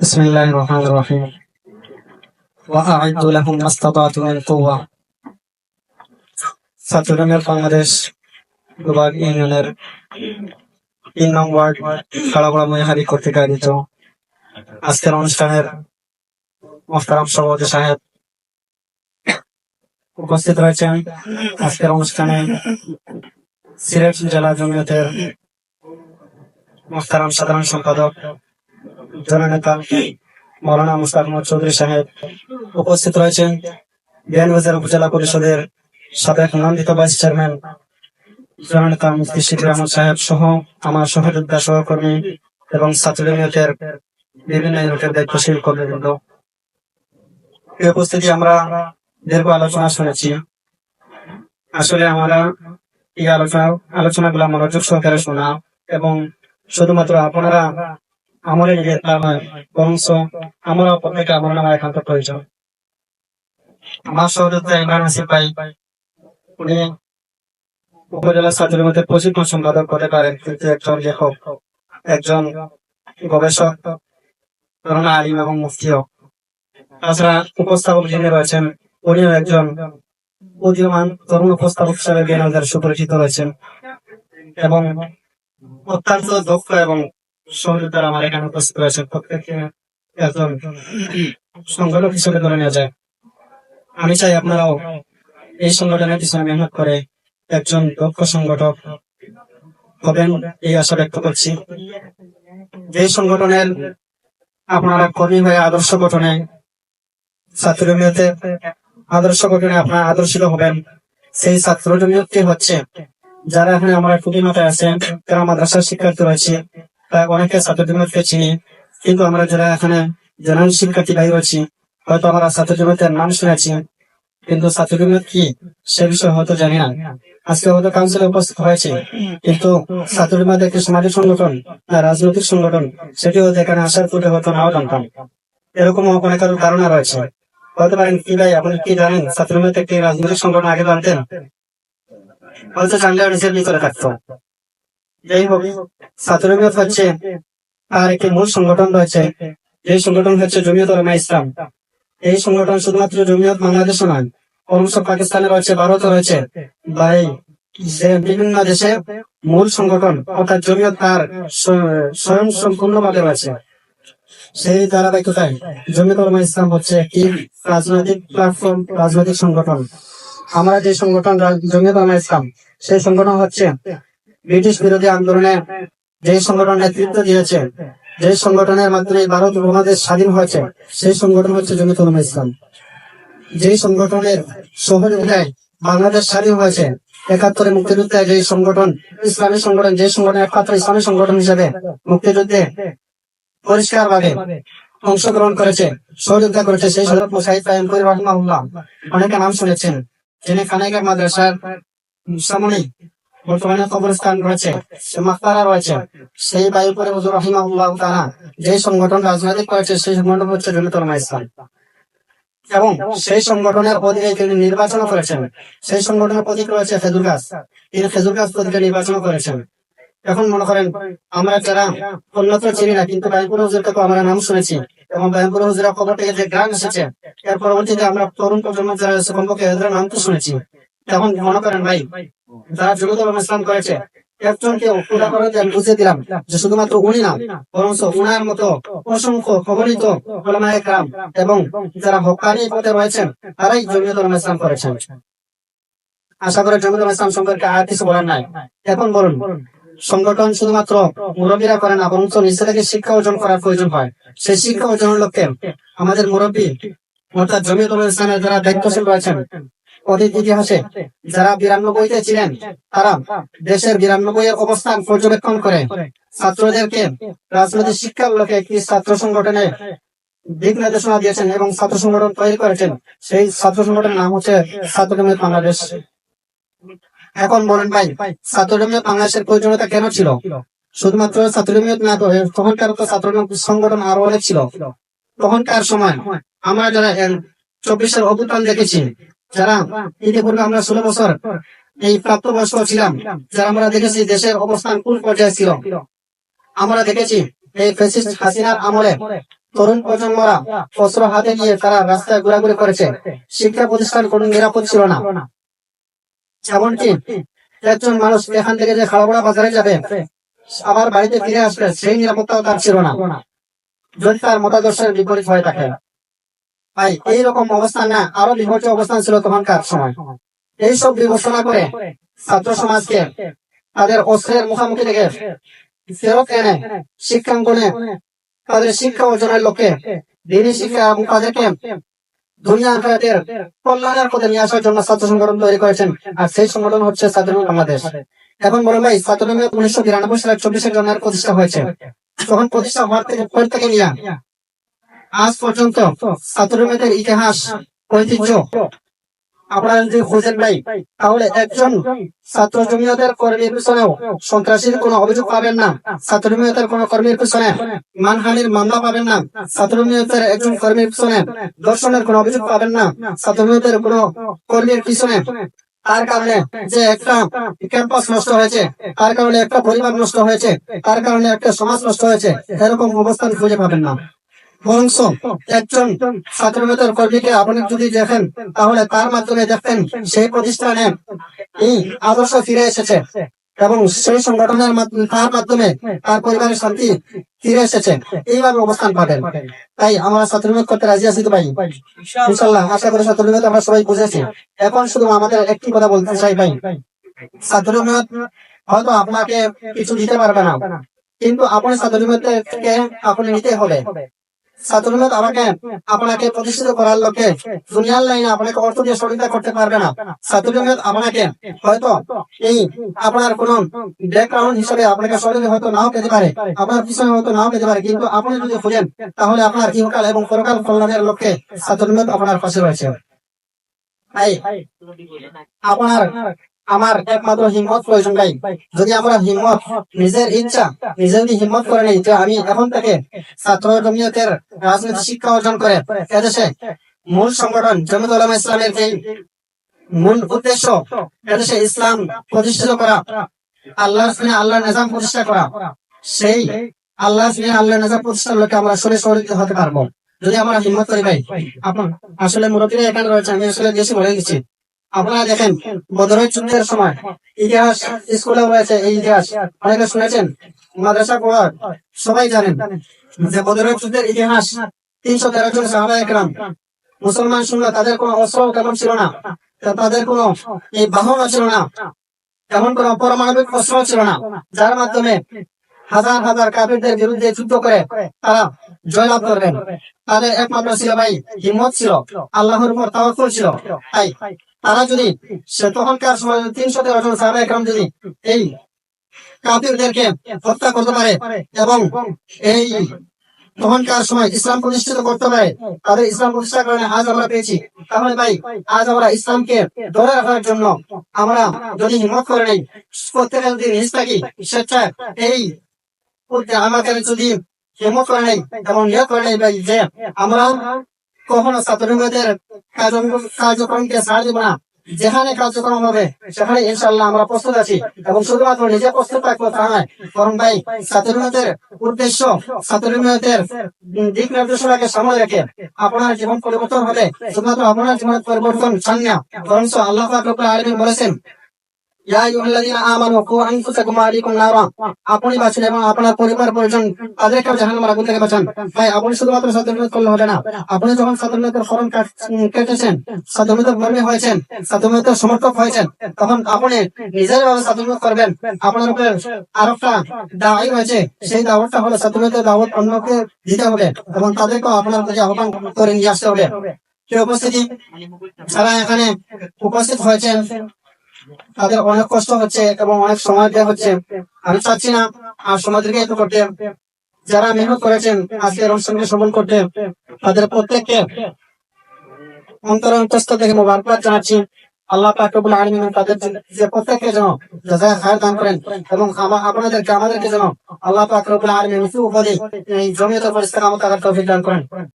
بسم الله الرحمن الرحيم وأعدوا لهم ما استطعتم من قوة চট্টগ্রামের বাংলাদেশ গোবাগ ইউনিয়নের তিন নং ওয়ার্ড খাড়াপাড়া মহিহারি কর্তৃক আয়োজিত আজকের অনুষ্ঠানের মোহতারাম সভাপতি সাহেব উপস্থিত রয়েছেন আজকের অনুষ্ঠানে সিলেট জেলা জমিয়তের মোহতারাম সাধারণ সম্পাদক জননেতা মৌলানা মুস্তাক মোহাম্মদ চৌধুরী সাহেব উপস্থিত রয়েছেন। বিয়ানবাজার উপজেলা পরিষদের সাবেক নন্দিত ভাইস চেয়ারম্যান জননেতা মুফতি শিকির আহমদ সাহেব সহ আমার সহযোদ্ধা সহকর্মী এবং ছাত্র বিভিন্ন ইউনিটের দায়িত্বশীল কর্মীবৃন্দ। এই উপস্থিতি আমরা দীর্ঘ আলোচনা শুনেছি। আসলে আমরা এই আলোচনা আলোচনাগুলো মনোযোগ সহকারে শোনা এবং শুধুমাত্র আপনারা আমলে নিজের তা নয় বরঞ্চ আমরা প্রত্যেকে আমার নামে একান্ত প্রয়োজন। আমার সহযোদ্ধা ইমরান হাসিফ ভাই, উনি উপজেলা ছাত্রের মধ্যে প্রশিক্ষণ সম্পাদক হতে পারেন, কিন্তু একজন লেখক, একজন গবেষক আলিম এবং মুফতিও তাছাড়া উপস্থাপক যিনি রয়েছেন, উনিও একজন উদীয়মান তরুণ উপস্থাপক হিসাবে সুপরিচিত রয়েছেন। এবং অত্যন্ত দক্ষ এবং সহযোদ্ধারা আমার এখানে উপস্থিত রয়েছেন প্রত্যেকে একজন সংগঠক হিসেবে ধরে নেওয়া যায়। আমি চাই আপনারাও এই সংগঠনের পিছনে মেহনত করে একজন দক্ষ সংগঠক হবেন এই আশা ব্যক্ত করছি। যে সংগঠনের আপনারা কর্মী হয়ে আদর্শ গঠনে, ছাত্র জমিয়তে আদর্শ গঠনে আপনারা আদর্শিত হবেন, সেই ছাত্র জমিয়তটি হচ্ছে যারা এখানে আমার টুপি মাথায় আছেন তারা মাদ্রাসার শিক্ষার্থী রয়েছে অনেকে ছাত্র জমিয়তকে চিনি কিন্তু আমরা যারা এখানে জেনারেল শিক্ষার্থী ভাই রয়েছি হয়তো আমরা ছাত্র জমিয়তের নাম শুনেছি কিন্তু ছাত্র জমিয়ত কি সে বিষয়ে হয়তো জানি না। আজকে হয়তো কাউন্সিলে উপস্থিত হয়েছে, কিন্তু ছাত্র জমিয়ত একটি সামাজিক সংগঠন রাজনৈতিক সংগঠন সেটি হয়তো এখানে আসার পূর্বে হয়তো নাও জানতাম। এরকম অনেক ধারণা রয়েছে। বলতে পারেন কি ভাই, আপনি কি জানেন ছাত্র জমিয়ত একটি রাজনৈতিক সংগঠন আগে জানতেন? হয়তো জানলে নিজের ভিতরে থাকতো। যাই হোক ছাত্র জমিয়ত হচ্ছে আর একটি মূল সংগঠন রয়েছে। এই সংগঠন হচ্ছে জমিয়ত ওলামা ইসলাম। এই সংগঠন শুধুমাত্র জমিয়ত বাংলাদেশ নয় অবশ্য পাকিস্তানে রয়েছে, ভারতে রয়েছে। বা যে বিভিন্ন দেশে মূল সংগঠন অর্থাৎ জমিয়ত তার স্ব- স্বয়ং সম্পূর্ণ ভাবে রয়েছে। সেই ধারাবাহিকতায় জমিয়ত ওলামা ইসলাম হচ্ছে একটি রাজনৈতিক প্ল্যাটফর্ম রাজনৈতিক সংগঠন। আমরা যে সংগঠন, জমিয়ত ওলামা ইসলাম, সেই সংগঠন হচ্ছে ব্রিটিশ বিরোধী আন্দোলনে যে সংগঠন নেতৃত্ব দিয়েছে, যে সংগঠনের মাধ্যমে ভারত উপমহাদেশ স্বাধীন হয়েছে, সেই সংগঠন হচ্ছে জমিয়ত উলামা ইসলাম। যে সংগঠনের সহযোগিতায় বাংলাদেশ স্বাধীন হয়েছে, একাত্তরে মুক্তিযুদ্ধে যে সংগঠন, ইসলামী সংগঠন, যে সংগঠন একমাত্র ইসলামী সংগঠন হিসেবে মুক্তিযুদ্ধে পরিষ্কার ভাবে অংশগ্রহণ করেছে, সহযোগিতা করেছে, সেই রহমাউল্লাহ অনেকে নাম শুনেছেন, যিনি খানাইগার মাদ্রাসার সামনে বর্তমানে কবরস্থান রয়েছে, সে মাক্তারা রয়েছে। সেই বায়ুপুরে হুজুর রহিমাহুল্লাহ তারা যে সংগঠন রাজনৈতিক করেছে, সেই সংগঠন হচ্ছে জমিয়ত উলামা ইসলাম। এবং সেই সংগঠনের অধীনে তিনি নির্বাচন করেছেন। সেই সংগঠনের প্রতীক রয়েছে খেজুর গাছ। তিনি খেজুর গাছ প্রতীকে নির্বাচন করেছেন। এখন মনে করেন, আমরা যারা অন্যত্র চিনি না, কিন্তু বায়ুপুর হুজুর থেকে আমরা নাম শুনেছি। এবং বায়ুপুর হুজুরের খবর থেকে যে গান এসেছে, এর পরবর্তীতে আমরা তরুণ প্রজন্ম যারা কমপক্ষে এদের নাম তো শুনেছি। এখন মনে করেন ভাই। যারা উলামা ইসলাম করেছে করে আর কিছু বলার নাই। এখন বলুন, সংগঠন শুধুমাত্র মুরব্বীরা করে না, বরঞ্চ নিজে থেকে শিক্ষা অর্জন করার প্রয়োজন হয়। সেই শিক্ষা অর্জনের লক্ষ্যে আমাদের মুরব্বী, অর্থাৎ জমিয়ত ইসলামের যারা দায়িত্বশীল রয়েছেন অতীত ইতিহাসে যারা বিরানব্বইতে ছিলেন, তারা দেশের বিরানব্বই এর অবস্থান পর্যবেক্ষণ করে। ছাত্রদেরকে রাজনৈতিক শিক্ষার লক্ষ্যে একটি ছাত্র সংগঠনে দিক নির্দেশনা দিয়েছেন এবং ছাত্র সংগঠন তৈরি করেছেন। সেই ছাত্র সংগঠনের নাম হচ্ছে বাংলাদেশ। এখন বলেন ভাই বাংলাদেশের প্রয়োজনীয়তা কেন ছিল? শুধুমাত্র ছাত্র তখনকার তো ছাত্র সংগঠন আরও অনেক ছিল। তখনকার সময় আমরা যারা চব্বিশের অভ্যুত্থান দেখেছি যারা ইতিপূর্বে আমরা ষোলো বছর এই প্রাপ্তবয়স্ক ছিলাম, যারা আমরা দেখেছি দেশের অবস্থান কোন পর্যায়ে ছিল? আমরা দেখেছি এই ফেসিস্ট হাসিনার আমলে তরুণ প্রজন্মরা অস্ত্র হাতে নিয়ে তারা রাস্তায় ঘোরাঘুরি করেছে। শিক্ষা প্রতিষ্ঠান কোনো নিরাপদ ছিল না। এমনকি একজন মানুষ এখান থেকে যে খাওয়া বাজারে যাবে, আবার বাড়িতে ফিরে আসবে, সেই নিরাপত্তাও তার ছিল না। যদি তার মতাদর্শের বিপরীত হয়ে থাকে। ভাই এইরকম অবস্থান না। আরও বিপর্যয় অবস্থান ছিল তখনকার সময়। এইসব বিবেচনা করে ছাত্র সমাজকে তাদের অস্ত্রের মুখোমুখি থেকে ফেরত এনে শিক্ষাঙ্গনে তাদের শিক্ষা অর্জনের লক্ষ্যে দিনী শিক্ষা এবং তাদেরকে দুনিয়া কল্যাণের পথে নিয়ে আসার জন্য ছাত্র সংগঠন তৈরি করেছেন। আর সেই সংগঠন হচ্ছে ছাত্র বাংলাদেশ। এখন বলেন ভাই, ছাত্র উনিশশো বিরানব্বই সালের চব্বিশে জনের প্রতিষ্ঠা হয়েছে। তখন প্রতিষ্ঠা হওয়ার থেকে পর থেকে নিয়ে আজ পর্যন্ত ছাত্রমেয়েদের ইতিহাস, ঐতিহ্য। আপনারা যদি খুঁজেন ভাই তাহলে একজন ছাত্র জমিয়তের কর্মীর পিছনেও সন্ত্রাসীর কোনো অভিযোগ পাবেন না। ছাত্র জমিয়তের কোনো কর্মীর পিছনে মানহানির মামলা পাবেন না। ছাত্র জমিয়তের একজন কর্মীর পিছনে দর্শনের কোনো অভিযোগ পাবেন না। ছাত্র জমিয়তের কোনো কর্মীর পিছনে তার কারণে যে একটা ক্যাম্পাস নষ্ট হয়েছে, তার কারণে একটা পরিবার নষ্ট হয়েছে, তার কারণে একটা সমাজ নষ্ট হয়েছে, এরকম অবস্থান খুঁজে পাবেন না। বরঞ্চ একজন ছাত্রনেতার কর্মীকে আপনি যদি দেখেন, তাহলে তার মাধ্যমে দেখতেন সেই প্রতিষ্ঠানে এই আদর্শ ফিরে এসেছে এবং সেই সংগঠনের তার মাধ্যমে তার পরিবারের শান্তি ফিরে এসেছে। এইভাবে অবস্থান পাবেন। তাই আমরা ছাত্রনিয়োগ করতে রাজি আছি তো ভাই? ইনশাল্লাহ আশা করি ছাত্রনিয়োগ আমরা সবাই বুঝেছি। এখন শুধু আমাদের একটি কথা বলতে চাই ভাই। ছাত্রনিয়োগ হয়তো আপনাকে কিছু দিতে পারবে না, কিন্তু আপনি ছাত্রনিয়োগ থেকে আপনি নিতে হবে। ছাত্রনিয়োগ আমাকে আপনাকে প্রতিষ্ঠিত করার লক্ষ্যে দুনিয়ার লাইনে আপনাকে অর্থ দিয়ে সহযোগিতা করতে পারবে না। ছাত্রনিয়োগ আপনাকে হয়তো এই আপনার কোন ব্যাকগ্রাউন্ড হিসেবে আপনাকে সহযোগী হয়তো নাও পেতে পারে, আপনার পিছনে হয়তো নাও পেতে পারে, কিন্তু আপনি যদি খুঁজেন, তাহলে আপনার ইহকাল এবং পরকাল কল্যাণের লক্ষ্যে ছাত্রনিয়োগ আপনার পাশে রয়েছে। আপনার আমার একমাত্র হিম্মত প্রয়োজন নাই যদি আমরা হিম্মত, নিজের ইচ্ছা নিজে যদি হিম্মত করে নেই যে আমি এখন থেকে ছাত্র জমিয়তের রাজনীতি শিক্ষা অর্জন করে এদেশে মূল সংগঠন জমিয়ত উলামা ইসলামের যে মূল উদ্দেশ্য এদেশে ইসলাম প্রতিষ্ঠিত করা আল্লাহ আল্লাহ নিজাম প্রতিষ্ঠা করা, সেই আল্লাহ আল্লাহ নিজাম প্রতিষ্ঠার লক্ষ্যে আমরা সরে সহযোগিত হতে পারব। যদি আমরা হিম্মত করি, ভাই আপন আসলে মুরব্বীরা এখানে রয়েছে, আমি আসলে বেশি বলে দিচ্ছি। আপনারা দেখেন বদরের যুদ্ধের সময় ইতিহাস স্কুলে রয়েছে এই ইতিহাস। অনেকে শুনেছেন, মাদ্রাসা পড়ার সবাই জানেন যে বদরের যুদ্ধের ইতিহাস তিনশো তেরো জন সাহাবা মুসলমান শুনলে তাদের কোনো অস্ত্র কেমন ছিল না তাদের কোনো এই বাহনও ছিল না, তেমন কোনো পরমাণবিক অস্ত্র ছিল না, যার মাধ্যমে হাজার হাজার কাফিরদের বিরুদ্ধে যুদ্ধ করে তারা জয়লাভ করবেন। তাদের একমাত্র ছিল ভাই হিম্মত ছিল, আল্লাহর উপর তাওয়াক্কুল ছিল। তাই তারা যদি সে তখনকার সময় তিনশো তেরো জন সাহাবা একরাম যদি এই কাফিরদেরকে হত্যা করতে পারে এবং এই তখনকার সময় ইসলাম প্রতিষ্ঠিত করতে পারে, তাদের ইসলাম প্রতিষ্ঠার কারণে আজ আমরা পেয়েছি। তাহলে ভাই, আজ আমরা ইসলামকে ধরে রাখার জন্য আমরা যদি হিম্মত করে নেই প্রত্যেকে যদি নিজ থাকি স্বেচ্ছায় এই আমাদের যদি হিম্মত করে নেই এবং ইয়ে করে নেই ভাই যে আমরা কখনো ছাত্রীদের কার্যক্রমকে ছাড় দিব না। যেখানে কার্যক্রম হবে, সেখানে ইনশাল্লাহ আমরা প্রস্তুত আছি এবং শুধুমাত্র নিজে প্রস্তুত থাকব তা নয়, বরং ভাই ছাত্রীদের উদ্দেশ্য ছাত্রীদের দিক নির্দেশনাকে সামনে রেখে আপনার জীবন পরিবর্তন হবে। শুধুমাত্র আপনার জীবনের পরিবর্তন চান না, বরঞ্চ আল্লাহ রব্বুল বলেছেন আপনি বাঁচুন এবং আপনার পরিবার পরিজন তাদেরকে জাহান্নামের আগুন থেকে বাঁচান। ভাই, আপনি শুধুমাত্র সাধারণত করলে হবে না। আপনি যখন সাধারণতের ফরম কেটেছেন সাধারণত কর্মী হয়েছেন সাধারণত সমর্থক হয়েছেন, তখন আপনি নিজের ভাবে সাধারণত করবেন। আপনার উপরে আরেকটা দাওয়াই রয়েছে। সেই দাওয়াতটা হলো সাধারণত দাওয়াত অন্যকে দিতে হবে এবং তাদেরকেও আপনার কাছে আহ্বান করে নিয়ে আসতে হবে। উপস্থিতি? যারা এখানে উপস্থিত হয়েছেন তাদের অনেক কষ্ট হচ্ছে এবং অনেক সময় দেওয়া হচ্ছে। আমি চাচ্ছি না আর সমাজকে একটু করতে। যারা মেহনত করেছেন আজকে অনুষ্ঠানকে সফল করতে, তাদের প্রত্যেককে অন্তর অন্তস্থ থেকে জানাচ্ছি। আল্লাহ পাক রব্বুল আলামিন তাদের যে- প্রত্যেককে যেন দান করেন এবং আপনাদেরকে, আমাদেরকে যেন আল্লাহ পাক রব্বুল আলামিন এই জমিয়তের পরিষ্কার আমল তাদের দান করেন।